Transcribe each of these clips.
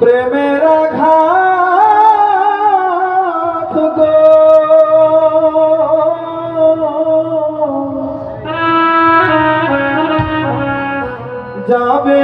প্রেমের আঘাত গো। যাবে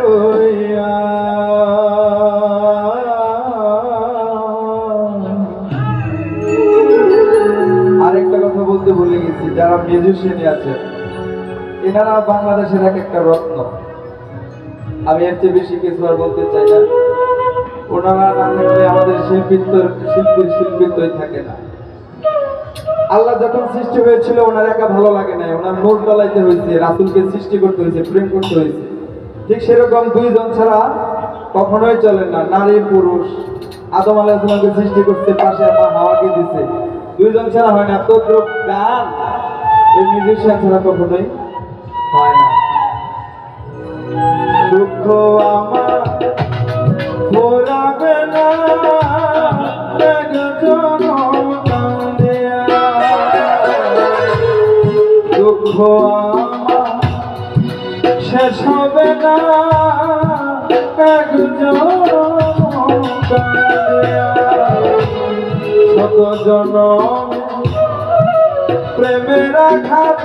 রইয়া। আরেকটা কথা বলতে ভুলে গেছি যারা মিউজিশিয়ান আছে। এনারা বাংলাদেশের এক একটা রত্ন। আমি এর চেয়ে বেশি কিছু আর বলতে চাই না। ওনারা না থাকলে আমাদের শিল্পিত্ব, শিল্পীর শিল্পিত্বই থাকে না। আল্লাহ যখন সৃষ্টি হয়েছিল, ওনার একা ভালো লাগে না ওনার নূর ডলাইতে হয়েছে, রাসুলকে সৃষ্টি করতে হয়েছে, প্রেম করতে হয়েছে। ঠিক সেরকম দুইজন ছাড়া কখনোই চলে না। নারী, পুরুষ। আদম আলাইসালামকে সৃষ্টি করতে পাশে আমার হাওয়াকে দিছে। দুইজন ছাড়া হয় না। তদ্রুপ গান। এই মিউজিশিয়ান ছাড়া কখনোই হয় না দুঃখ আমার ফোরাবে না। দুঃখ আমার শেষ হবে না। শত জনম প্রেমের আঘাত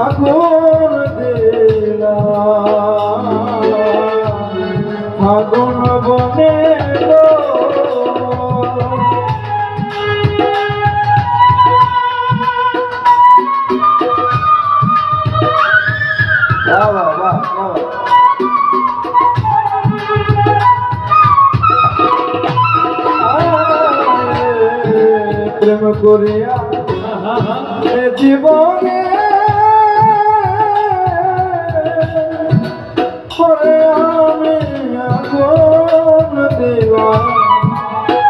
আগুন দিলাম আগুন বনে প্রেম করিয়া জীবনে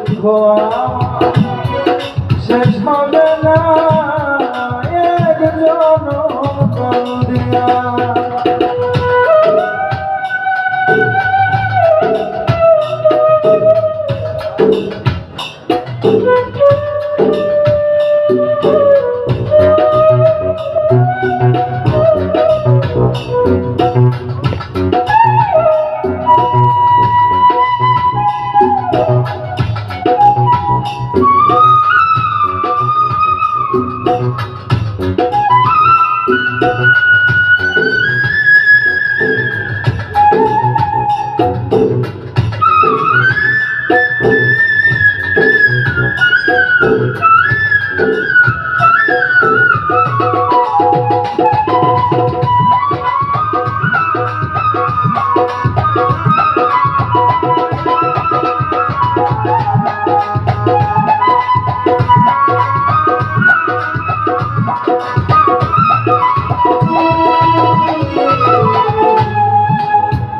দুঃখ শেষ হবে না এক জন কান্দিয়া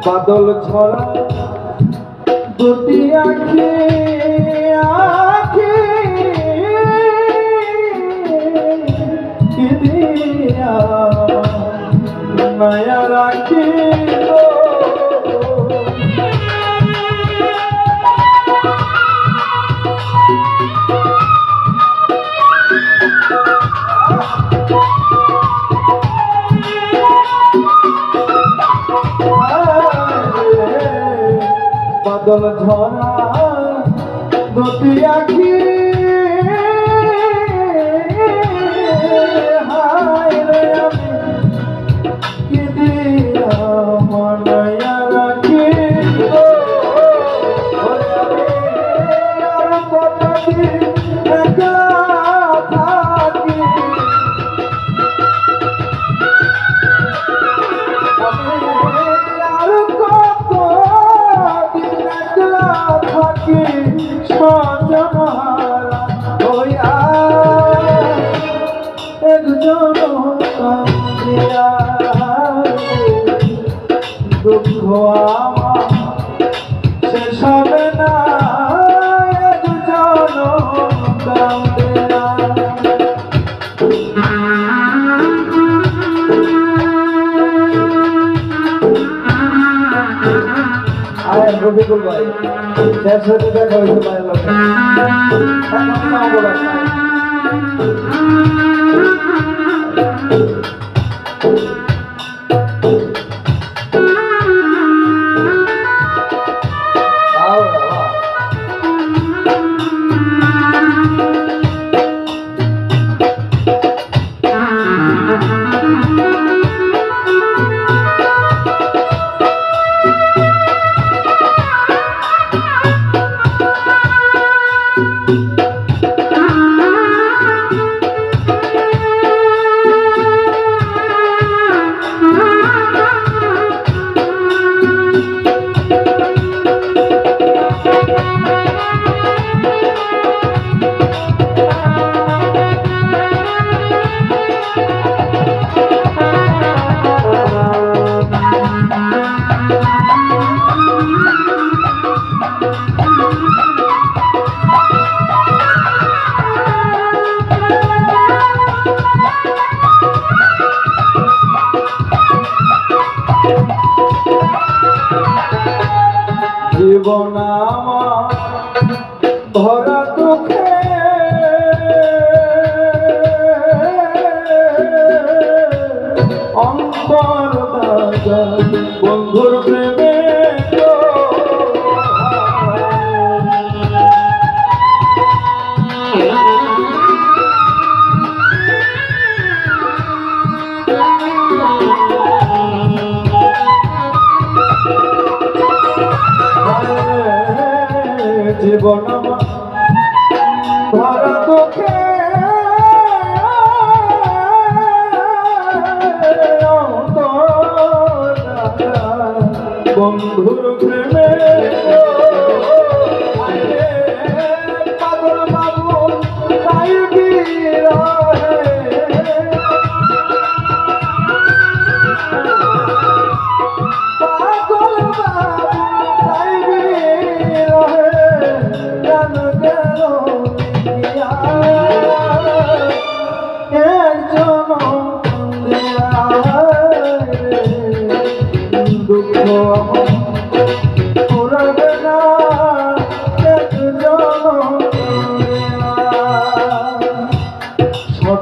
বাদল ছড়া দুটি আখি আখি। দিয়া নয়া রাখি বাদল ঝরা দুটি আখি। হায় দুঃখ আমার শেষ হবে না রফিকুল ভাই দেখা হয়েছে মায়ের জীবন আমার ভরা দুঃখে অন্তর বন্ধুর প্রেমে জীবন ভরা দুঃখে বন্ধুর প্রেমে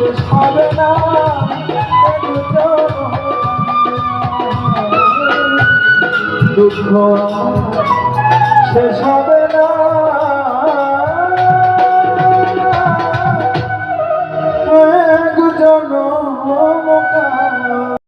শেষ হবে না। দুঃখ শেষ হবে